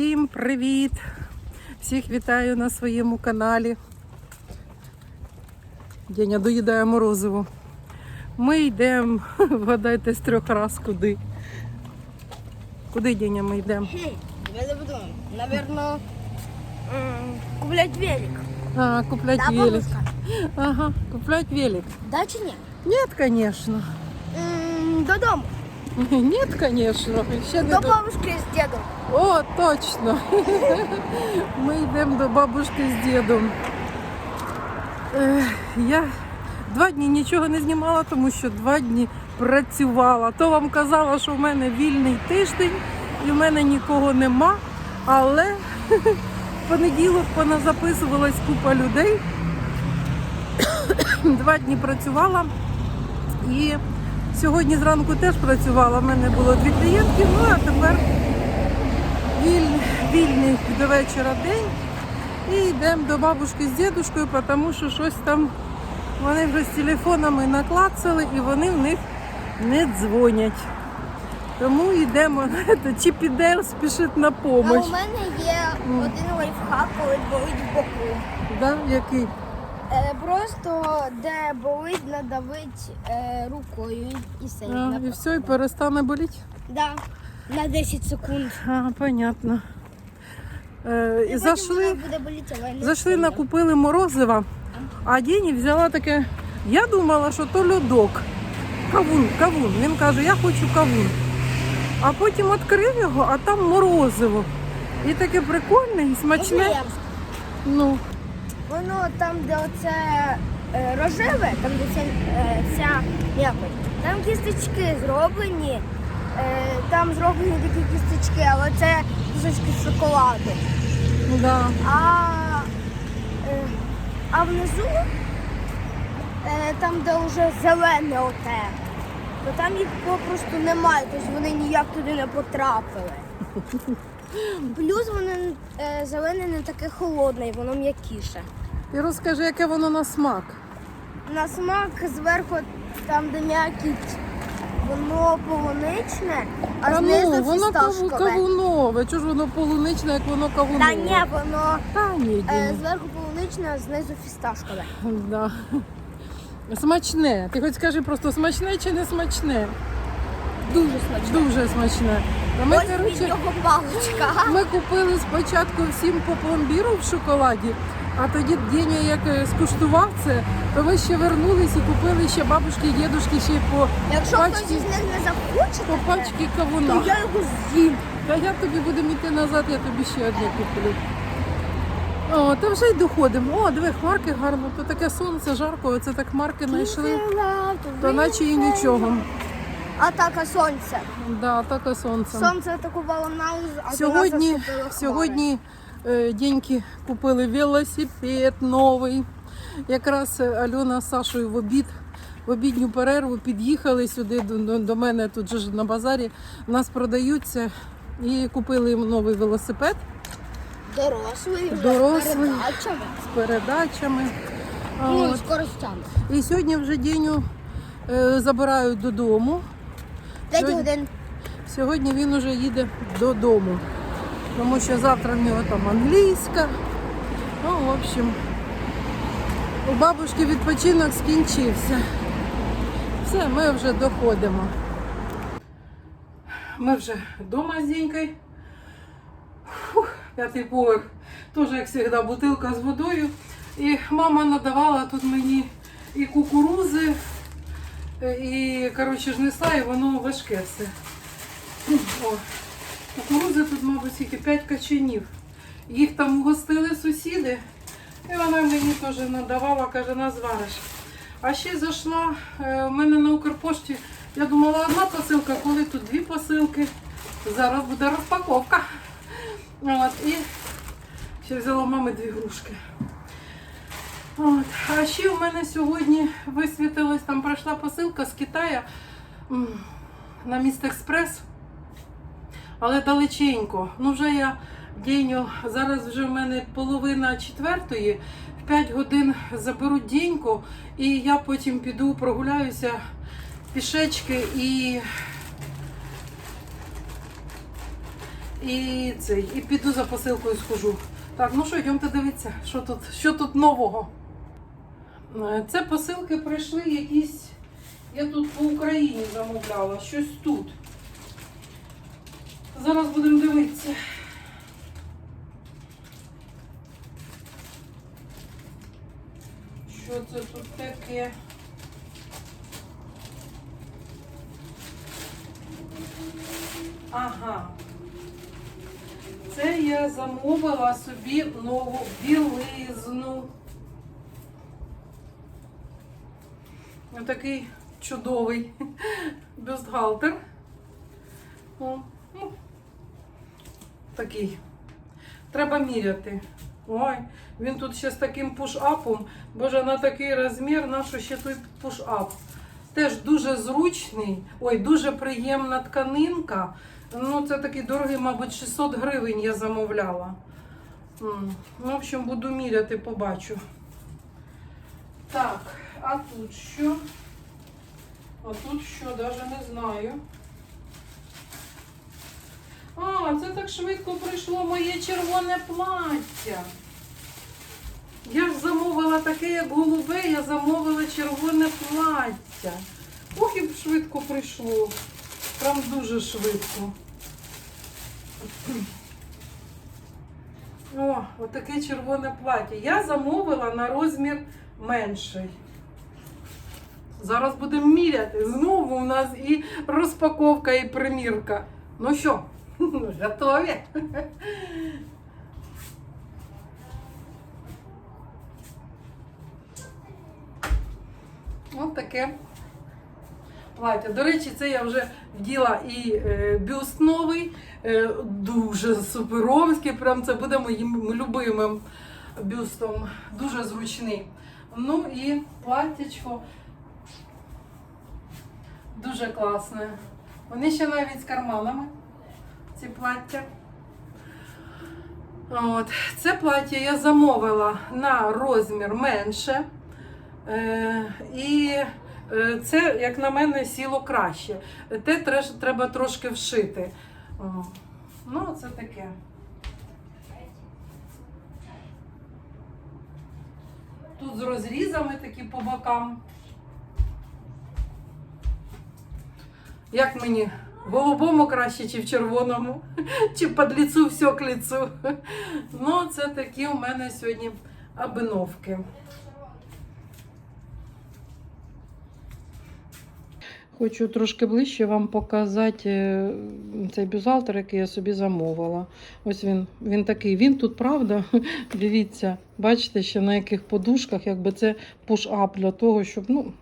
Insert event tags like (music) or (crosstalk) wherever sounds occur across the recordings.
Всім привіт! Всіх вітаю на своєму каналі. Деня доїдає морозиво. Ми йдемо, (laughs) вгадайте з трьох раз куди. Куди Деня ми йдемо? Я буду, наверное, куплять велик. А, куплять Да, велик. бабушка? Ага, куплять велик. Да чи ні? Нет, конечно. М, Додому. (laughs) Нет, конечно. Ще До бабушки з дідом. О, точно. (laughs) Ми йдемо до бабушки з дідом. Я два дні нічого не знімала, тому що два дні працювала. То вам казала, що в мене вільний тиждень і в мене нікого нема. Але (laughs) в понеділок поназаписувалась купа людей. (coughs) Два дні працювала і сьогодні зранку теж працювала. У мене було дві клієнтки, ну а тепер вільний, вільний до вечора день. І йдемо до бабушки з дідушкою, тому що щось там вони вже з телефонами наклацали і вони в них не дзвонять. Тому йдемо, (laughs) і Дейл спішить на А помощь. у мене є один лайфхак, коли болить в боку. Да? Який? Е, просто де болить, надавить е, рукою і все. А, і все, і перестане боліти? Да. На 10 секунд. А, понятно. Е, і зайшли. Зайшли, накупили морозива, а Дені взяла таке. Я думала, що то льодок. Кавун, кавун. Він каже, я хочу кавун. А потім відкрив його, а там морозиво. І таке прикольне і смачне. Ну, Воно там, де оце е, рожеве, там де ця, е, ця м'якоть, там кісточки зроблені, там зроблені такі кісточки, але це кусочки шоколаду. да. А, е, а внизу, е, там, де вже зелене оте, то там їх попросту немає, тобто вони ніяк туди не потрапили. (laughs) Плюс воно е, зелене не таке холодне, і воно м'якіше. І розкажи, яке воно на смак. На смак зверху там, де м'якіть, воно полуничне, а Та знизу ну, воно каву, фісташкове. кавунове. Чого ж воно полуничне, як воно кавунове? Та ні, воно Та ні, е, зверху полуничне, а знизу фісташкове. (laughs) Да. Смачне. Ти хоч скажи просто смачне чи не смачне? Дуже смачно. Дуже смачне. А Ми, Ось від коротше, нього паличка. Ми купили спочатку всім по пломбіру в шоколаді, а тоді Деня як е, скуштував це, то ми ще вернулись і купили ще бабушки і дідушки ще й по Якщо хтось із них не захоче, по пачці то кавуна. я його з'їм. Та я тобі будемо йти назад, я тобі ще одне куплю. О, та вже й доходимо. О, диви, хмарки гарно, то таке сонце жарко, оце так хмарки знайшли. То наче і нічого. А так, а сонце. Да, таке сонце. Сонце атакувало нас, а Сьогодні, нас сьогодні деньки купили велосипед новий. Якраз е, Альона з Сашою в обід, в обідню перерву під'їхали сюди до, до, до мене тут же ж на базарі. У нас продаються і купили їм новий велосипед Дорослий Дорослий. з передачами. Ну, з користями. І сьогодні вже Деню е, забирають додому. Сьогодні-. Сьогодні він уже їде додому, тому що завтра в нього там англійська. Ну, в общем, у бабушки відпочинок скінчився. Все, ми вже доходимо. Ми вже вдома з Дінькою. Фух, п'ятий поверх. Теж, як завжди, бутилка з водою. І мама надавала тут мені і кукурузи, і, коротше, ж несла, і воно важке все. О, кукурузи тут, мабуть, тільки 5 качанів. Їх там угостили сусіди, і вона мені теж надавала, каже, на звариш. А ще зайшла е, у мене на Укрпошті. Я думала, одна посилка, коли тут дві посилки. Зараз буде розпаковка. От, і ще взяла мами дві грушки. От. А ще у мене сьогодні висвітилась, там пройшла посилка з Китаю на міст Експрес. Але далеченько. Ну вже я Деню, зараз вже в мене половина четвертої, в 5 годин заберуть Деньку, і я потім піду прогуляюся пішечки і І цей, і піду за посилкою схожу. Так, ну що, йдемте дивитися, що тут, що тут нового. Е, Це посилки прийшли якісь. Я тут по Україні замовляла, щось тут. Зараз будемо дивитися. Що це тут таке? Ага. Це я замовила собі нову білизну. Отакий чудовий ну, такий. Треба міряти. Ой, він тут ще з таким пуш-апом. Боже, на такий розмір, на що ще той пуш-ап. Теж дуже зручний, ой, дуже приємна тканинка. Ну, це такий дорогий, мабуть, 600 гривень я замовляла. Ну, в общем, буду міряти, побачу. Так, а тут що? А тут що, навіть не знаю. А, це так швидко прийшло моє червоне плаття. Я ж замовила таке, як голубе, я замовила червоне плаття. Ох, і швидко прийшло. Прям дуже швидко. О, отаке червоне плаття. Я замовила на розмір менший. Зараз будемо міряти. Знову у нас і розпаковка, і примірка. Ну що, (laughs) готові? Ось таке плаття. До речі, це я вже вділа і е, бюст новий, е, дуже суперовський. Прям це буде моїм любимим бюстом. Дуже зручний. Ну і платтячко дуже класне. Вони ще навіть з карманами, ці плаття. От. Це плаття я замовила на розмір менше. Е, і е, це, як на мене, сіло краще. Те треба трошки вшити. Ну, це таке. Тут з розрізами такі по бокам. Як мені? Голубому краще чи в червоному? Чи під ліцу все к ліцу? Ну, це такі у мене сьогодні обновки. Хочу трошки ближче вам показати е, цей бюзалтер, який я собі замовила. Ось він, він такий. Він тут, правда, (laughs) дивіться, бачите, ще на яких подушках, якби це пуш-ап для того, щоб ну,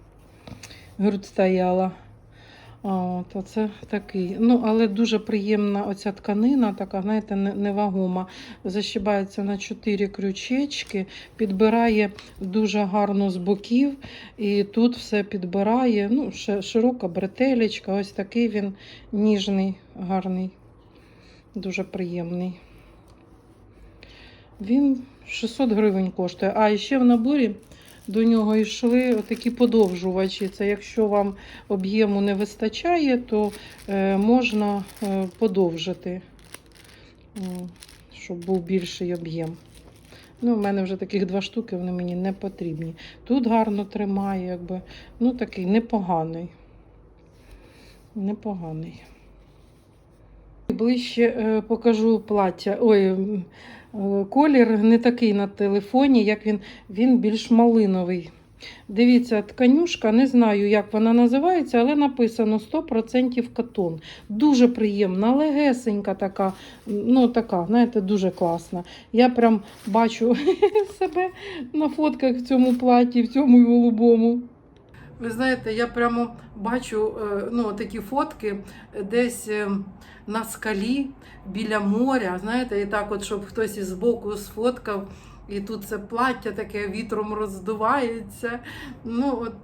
грудь стояла. От, оце такий. Ну, але дуже приємна оця тканина, така, знаєте, невагома. Защибається на 4 крючечки, підбирає дуже гарно з боків. І тут все підбирає. Ну, широка бретелечка, ось такий він ніжний, гарний, дуже приємний. Він 600 гривень коштує. А ще в наборі до нього йшли такі подовжувачі. Це якщо вам об'єму не вистачає, то е, можна е, подовжити, щоб був більший об'єм. Ну, у мене вже таких два штуки, вони мені не потрібні. Тут гарно тримає, якби. Ну, такий непоганий. Непоганий. Ближче е, покажу плаття. Ой, колір не такий на телефоні, як він, він більш малиновий. Дивіться, тканюшка, не знаю, як вона називається, але написано 100% катон. Дуже приємна, легесенька така, ну така, знаєте, дуже класна. Я прям бачу (laughs) себе на фотках в цьому платі, в цьому голубому. Ви знаєте, я прямо бачу е, ну, такі фотки десь е, на скалі біля моря. Знаєте, і так, от, щоб хтось із боку сфоткав, і тут це плаття таке вітром роздувається. Ну, от,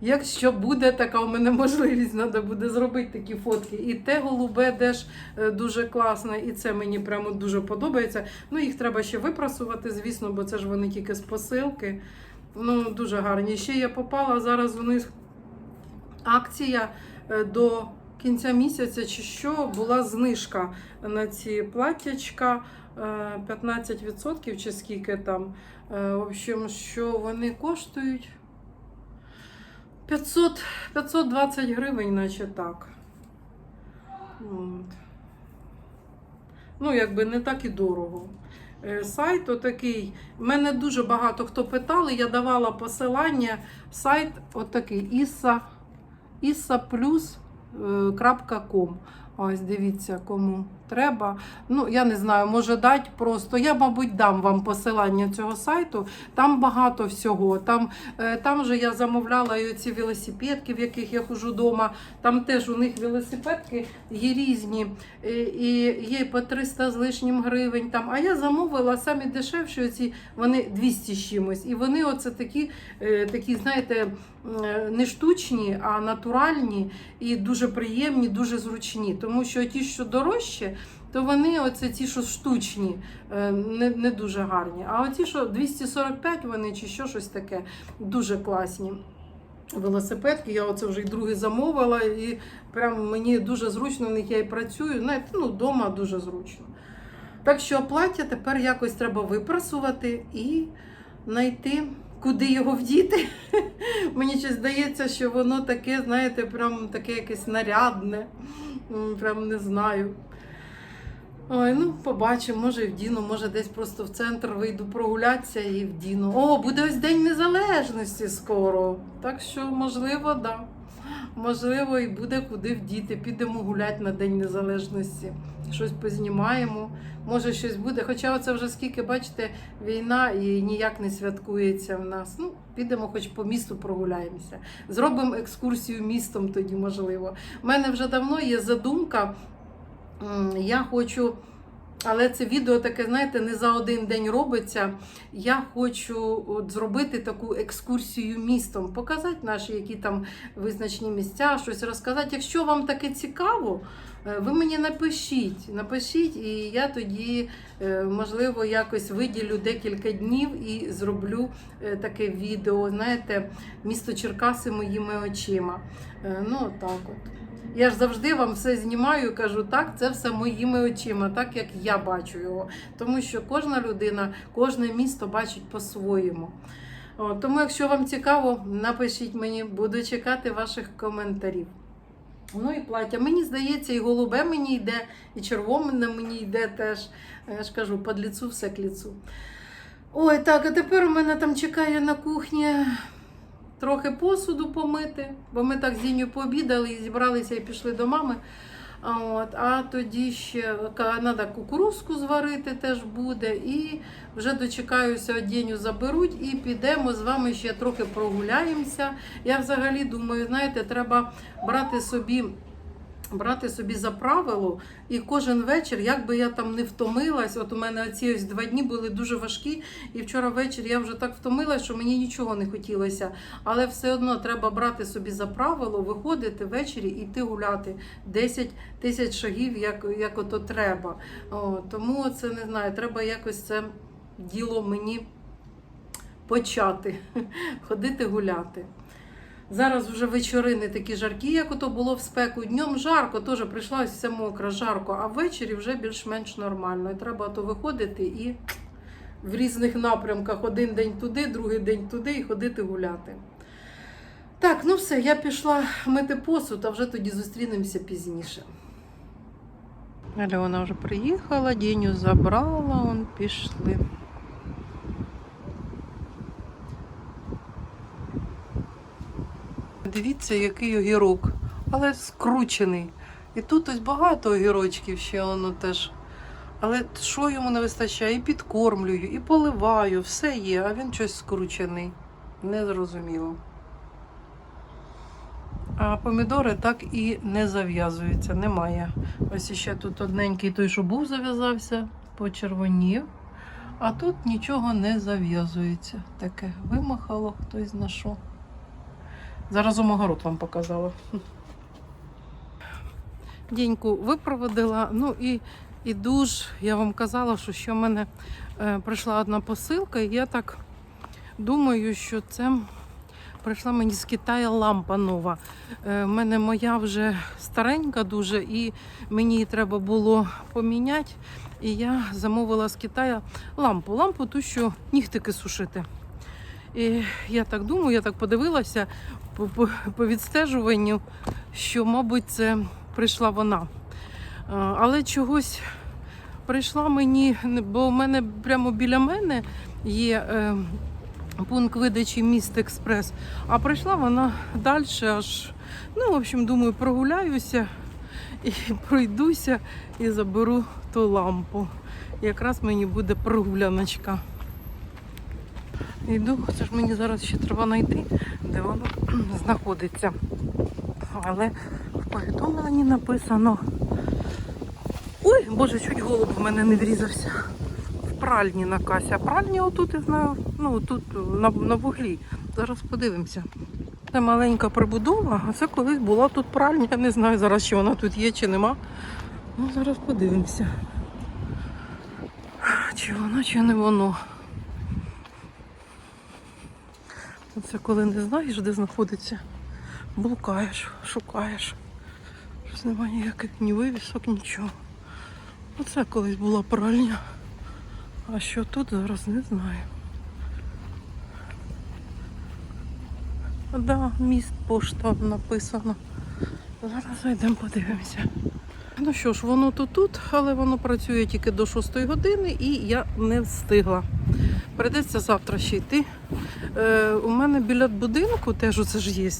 Якщо буде така у мене (laughs) можливість, треба буде зробити такі фотки. І те голубе теж е, дуже класне, і це мені прямо дуже подобається. Ну, їх треба ще випрасувати, звісно, бо це ж вони тільки з посилки. Ну, дуже гарні. Ще я попала зараз у них акція е, до кінця місяця чи що була знижка на ці платтячка е, 15% чи скільки там. Е, В общем, що вони коштують 500, 520 гривень, наче так. От. Ну, якби не так і дорого. Е, Сайт отакий. Мене дуже багато хто питали, я давала посилання. Сайт отакий Іса, isaplus.com. Ось дивіться, кому треба. Ну, я не знаю, може дати просто. Я, мабуть, дам вам посилання цього сайту. Там багато всього. Там, е, там же я замовляла ці велосипедки, в яких я хожу вдома. Там теж у них велосипедки є різні. І, і є по 300 з лишнім гривень. Там. А я замовила самі дешевші, оці, вони 200 з чимось. І вони оце такі, е, такі знаєте, е, не штучні, а натуральні і дуже приємні, дуже зручні. Тому що ті, що дорожче, то вони оце ті, що штучні, е, не, не дуже гарні. А оті, що 245 вони чи що щось таке, дуже класні. Велосипедки, я оце вже й другий замовила, і прям мені дуже зручно в них я і працюю. Знаєте, ну, вдома дуже зручно. Так що плаття тепер якось треба випрасувати і знайти, куди його вдіти. (laughs) Мені щось здається, що воно таке, знаєте, прям таке якесь нарядне. Прям не знаю. Ой, ну побачимо, може і вдіну, може десь просто в центр вийду прогулятися і вдіну. О, буде ось День Незалежності скоро. Так що, можливо, да. Можливо, і буде куди вдіти. Підемо гуляти на День Незалежності. Щось познімаємо, може щось буде. Хоча це вже скільки, бачите, війна і ніяк не святкується в нас. Ну, підемо хоч по місту прогуляємося. Зробимо екскурсію містом тоді, можливо. У мене вже давно є задумка. Я хочу, але це відео таке, знаєте, не за один день робиться. Я хочу от зробити таку екскурсію містом, показати наші які там визначні місця, щось розказати. Якщо вам таке цікаво, е, ви мені напишіть, напишіть, і я тоді, е, можливо, якось виділю декілька днів і зроблю е, таке відео. Знаєте, місто Черкаси моїми очима. Ну, так от. Я ж завжди вам все знімаю і кажу, так, це все моїми очима, так як я бачу його. Тому що кожна людина, кожне місто бачить по-своєму. Тому, якщо вам цікаво, напишіть мені, буду чекати ваших коментарів. Ну і плаття. Мені здається, і голубе мені йде, і червоне мені йде теж. Я ж кажу, під ліцу все к ліцу. Ой, так, а тепер у мене там чекає на кухні трохи посуду помити, бо ми так з Інню пообідали і зібралися і пішли до мами. От, а тоді ще треба кукурузку зварити теж буде. І вже дочекаюся, одінню заберуть і підемо з вами ще трохи прогуляємося. Я взагалі думаю, знаєте, треба брати собі. Брати собі за правило, і кожен вечір, як би я там не втомилась, от у мене ці ось два дні були дуже важкі, і вчора ввечері я вже так втомилась, що мені нічого не хотілося. Але все одно треба брати собі за правило, виходити ввечері і йти гуляти 10 тисяч шагів, як, як ото треба. О, тому це не знаю, треба якось це діло мені почати, (laughs) ходити гуляти. Зараз вже вечори не такі жаркі, як ото було в спеку. Днем жарко, теж прийшла ось все мокро, жарко, а ввечері вже більш-менш нормально. І треба то виходити і в різних напрямках один день туди, другий день туди і ходити гуляти. Так, ну все, я пішла мити посуд, а вже тоді зустрінемося пізніше. Альона вже приїхала, Діню забрала, он пішли. Дивіться, який огірок, але скручений. І тут ось багато огірочків ще воно теж. Але що йому не вистачає? І підкормлюю, і поливаю, все є, а він щось скручений. Незрозуміло. А помідори так і не зав'язуються, немає. Ось іще тут одненький той, що був, зав'язався, почервонів. А тут нічого не зав'язується. Таке вимахало хтось на що. Зараз огород вам показала. Діньку випроводила. Ну і, і душ. Я вам казала, що ще в мене е, прийшла одна посилка, і я так думаю, що це Прийшла мені з Китаю лампа нова. Е, в мене моя вже старенька дуже, і мені її треба було поміняти. І я замовила з Китаю лампу. Лампу ту, що нігтики сушити. І я так думаю, я так подивилася по, відстежуванню, що, мабуть, це прийшла вона. Але чогось прийшла мені, бо в мене прямо біля мене є е, пункт видачі міст Експрес. А прийшла вона далі, аж, ну, в общем, думаю, прогуляюся і пройдуся і заберу ту лампу. Якраз мені буде прогуляночка. Йду, це ж мені зараз ще треба знайти, де воно (clears throat) знаходиться. Але в повідомленні написано. Ой, боже, чуть голуб в мене не врізався. В пральні на касі. А пральні отут, я знаю, ну тут на, на вуглі. Зараз подивимося. Це маленька прибудова, а це колись була тут пральня. Я не знаю зараз, чи вона тут є, чи нема. Ну, зараз подивимося. Чи воно, чи не воно. Оце коли не знаєш, де знаходиться, блукаєш, шукаєш. Щось немає ніяких ні вивісок, нічого. Оце колись була пральня. А що тут зараз не знаю. Да, міст пошта написано. Зараз зайдемо, подивимося. Ну що ж, воно то тут, але воно працює тільки до 6 години і я не встигла. Придеться завтра ще йти. Е, у мене біля будинку теж оце ж є.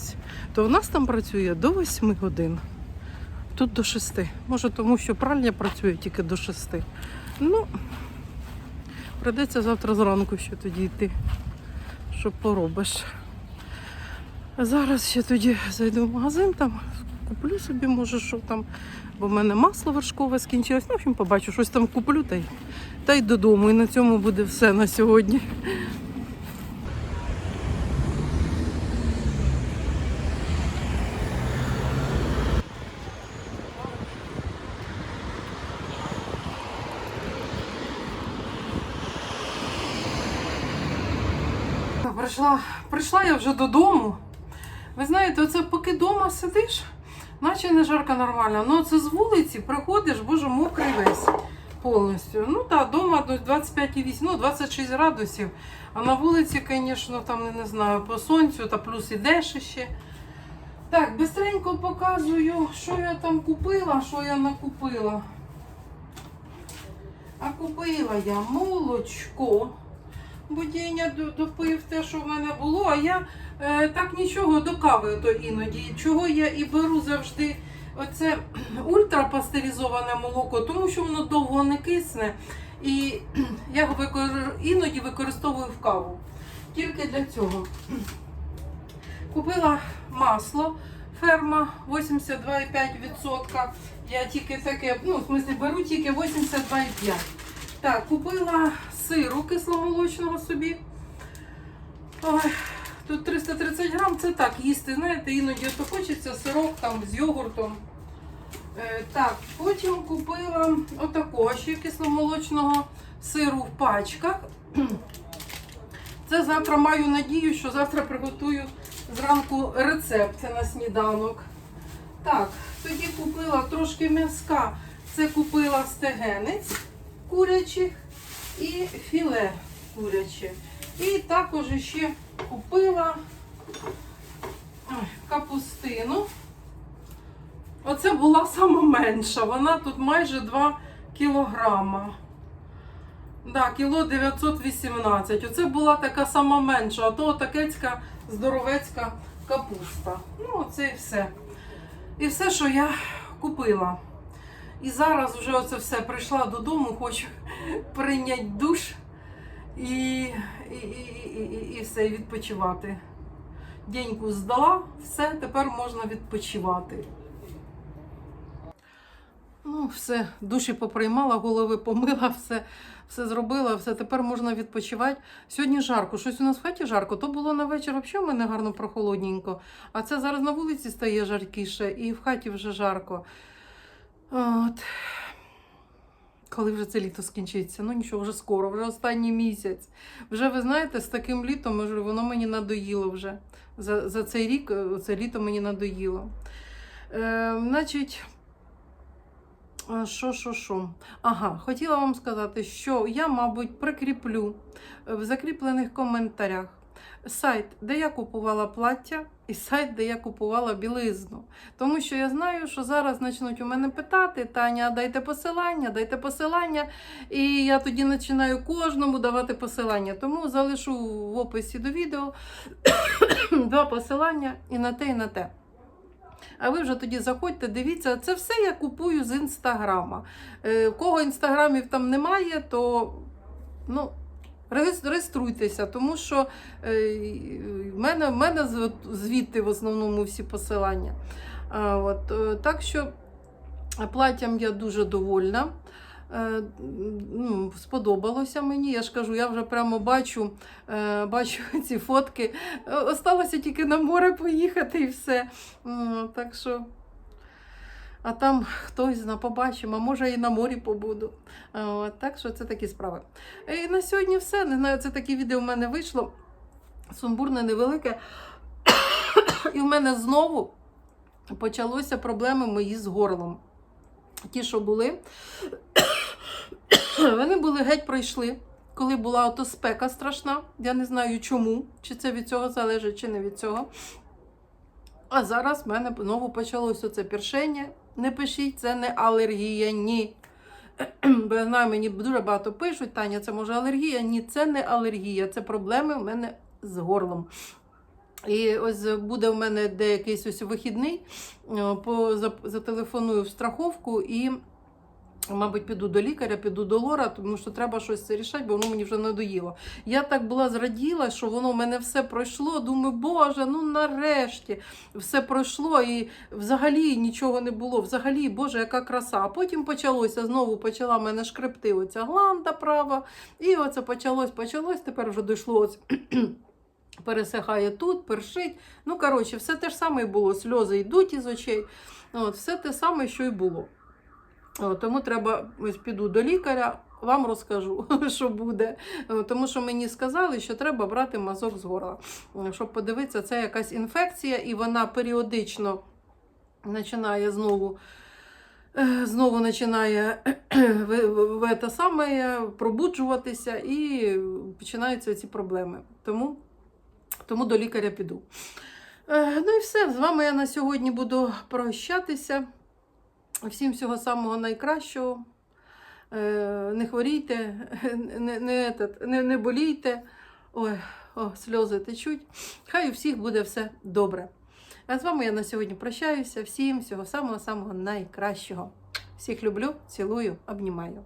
То в нас там працює до 8 годин. Тут до 6. Може, тому що пральня працює тільки до 6. Ну, придеться завтра зранку ще тоді йти. Що поробиш. Зараз ще тоді зайду в магазин, там куплю собі, може, що там, бо в мене масло вершкове скінчилось. Ну, в общем, побачу, щось там куплю та й, та й додому. І на цьому буде все на сьогодні. Прийшла, прийшла я вже додому. Ви знаєте, оце поки вдома сидиш, наче не жарко нормально. Ну це з вулиці приходиш, боже, мокрий весь повністю. Ну так, вдома до 25,8, ну 26 градусів. А на вулиці, звісно, там не, знаю, по сонцю та плюс ідеш ще. Так, бистренько показую, що я там купила, що я накупила. А купила я молочко. До- допив те, що в мене було, а я е, так нічого до кави то іноді. Чого я і беру завжди оце ультрапастеризоване молоко, тому що воно довго не кисне. І я його іноді використовую в каву. Тільки для цього. Купила масло ферма 82,5%. Я тільки таке, ну, в смислі, беру тільки 82,5%. Так, купила сиру кисломолочного собі. Ой, тут 330 грам, це так, їсти, знаєте, іноді то хочеться сирок там з йогуртом. Е, так, потім купила отакого ще кисломолочного сиру в пачках. (clears throat) Це завтра маю надію, що завтра приготую зранку рецепт на сніданок. Так, тоді купила трошки м'яска. Це купила стегенець курячих і філе куряче. І також ще купила капустину. Оце була сама менша. Вона тут майже 2 кілограма. Да, кіло 918. Оце була така сама менша, а то такецька здоровецька капуста. Ну, оце і все. І все, що я купила. І зараз вже оце все прийшла додому, хочу (laughs) прийняти душ і, і, і, і, і, все, і відпочивати. Деньку здала, все, тепер можна відпочивати. Ну, все, душі поприймала, голови помила, все, все зробила, все, тепер можна відпочивати. Сьогодні жарко, щось у нас в хаті жарко, то було на вечір взагалі в мене гарно прохолодненько. А це зараз на вулиці стає жаркіше і в хаті вже жарко. От. Коли вже це літо скінчиться. Ну нічого, вже скоро, вже останній місяць. Вже ви знаєте, з таким літом може, воно мені надоїло вже. За, за цей рік е, це літо мені надоїло. Е, значить. Що, що, що? Ага, хотіла вам сказати, що я, мабуть, прикріплю в закріплених коментарях сайт, де я купувала плаття, і сайт, де я купувала білизну. Тому що я знаю, що зараз почнуть у мене питати: Таня, дайте посилання, дайте посилання. І я тоді починаю кожному давати посилання. Тому залишу в описі до відео (coughs) два посилання і на те, і на те. А ви вже тоді заходьте, дивіться, це все я купую з інстаграма. Е, в кого інстаграмів там немає, то ну, реєструйтеся, тому що е, в мене, в мене звідти в основному всі посилання. От, е, так що платтям я дуже довольна. Е, Ну, сподобалося мені. Я ж кажу, я вже прямо бачу, бачу (laughs) ці фотки. Осталося тільки на море поїхати і все. Так що. А там хтось зна, побачимо, а може і на морі побуду. От, так що це такі справи. І на сьогодні все. Не знаю, це таке відео в мене вийшло. Сумбурне, невелике. (coughs) І в мене знову почалися проблеми мої з горлом. Ті, що були, (coughs) вони були геть пройшли, коли була ото спека страшна. Я не знаю чому, чи це від цього залежить, чи не від цього. А зараз в мене знову почалося це першення. Не пишіть, це не алергія, ні. (clears throat) Бо я знаю, мені дуже багато пишуть, Таня, це може алергія? Ні, це не алергія, це проблеми в мене з горлом. І ось буде в мене деякий ось вихідний, зателефоную в страховку і, мабуть, піду до лікаря, піду до лора, тому що треба щось рішати, бо воно мені вже надоїло. Я так була зраділа, що воно в мене все пройшло. Думаю, Боже, ну нарешті все пройшло і взагалі нічого не було. Взагалі, Боже, яка краса. А потім почалося, знову почала мене шкребти оця гланда права. І оце почалось, почалось, тепер вже дійшло ось. (clears throat) Пересихає тут, першить. Ну, коротше, все те ж саме і було. Сльози йдуть із очей. От, все те саме, що й було. От, тому треба, ось піду до лікаря, вам розкажу, (laughs) що буде. Тому що мені сказали, що треба брати мазок з горла. Е, Щоб подивитися, це якась інфекція, і вона періодично починає знову. е, Знову починає (clears throat) в, те саме пробуджуватися і починаються ці проблеми. Тому тому до лікаря піду. Е, Ну і все. З вами я на сьогодні буду прощатися. Всім всього самого найкращого. Е, Не хворійте, (laughs) не, не, не, не болійте. Ой, о, сльози течуть. Хай у всіх буде все добре. А з вами я на сьогодні прощаюся. Всім всього самого самого найкращого. Всіх люблю, цілую, обнімаю.